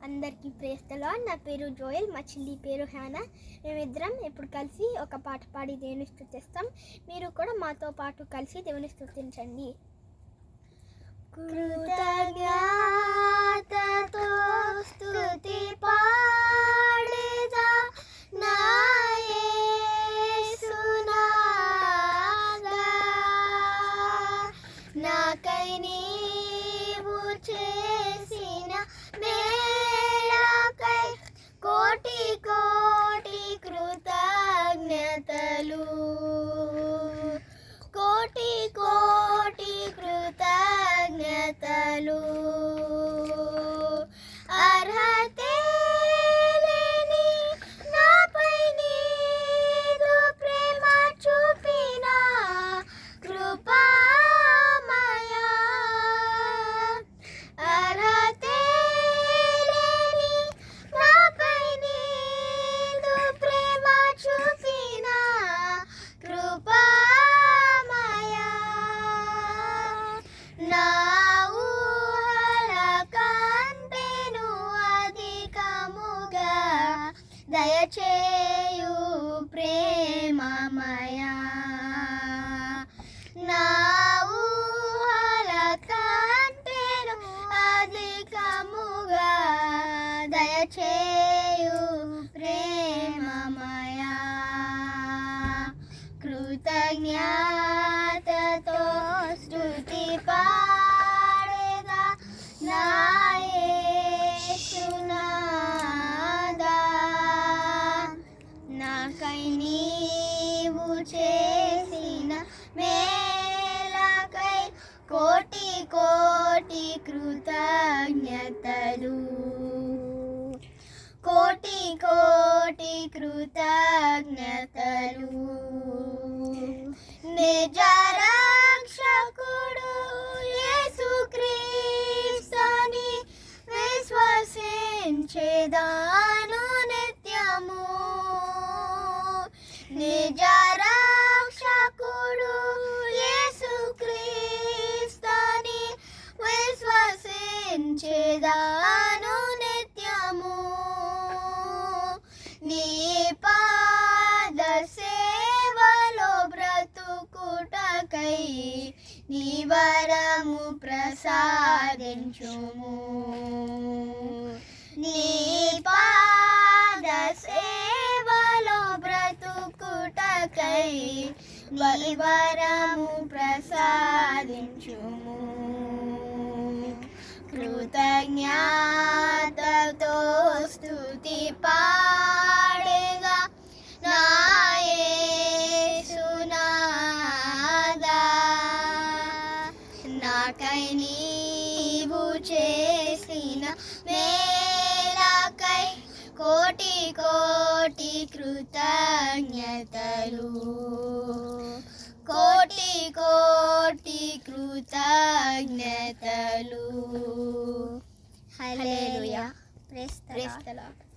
అందరికీ ప్రేస్తలో. నా పేరు జోయల్ మా చెల్లి పేరు హ్యానా. మేమిద్దరం ఇప్పుడు కలిసి ఒక పాట పాడి దేవుని స్థుతిస్తాం మీరు కూడా మాతో పాటు కలిసి దేవుని స్థుతించండి కృతజ్ఞ చేయు ప్రేమమయా. నా ఊహల కంటేను అధికముగా దయచే కృతజ్ఞతలు. కోటి కోటి కృతజ్ఞతలు. నిజ రక్షకుడు యేసుక్రీస్తుని విశ్వసించేదా. విశ్వసించేదాను నిత్యము. నీ పాద సేవలో బ్రతుకుటకై నీ వరము ప్రసాదించుము. నీ పాద సేవలో బ్రతుకుటకై నీ వరము ప్రసాదించుము. కృతజ్ఞాతతో స్థుతి పాడగా. నా నాకై నీవు చేసిన మేలకై కోటి కోటి కృతజ్ఞతలు. కోటి కోటి కృతజ్ఞతలు హల్లెలూయా ప్రేస్తలా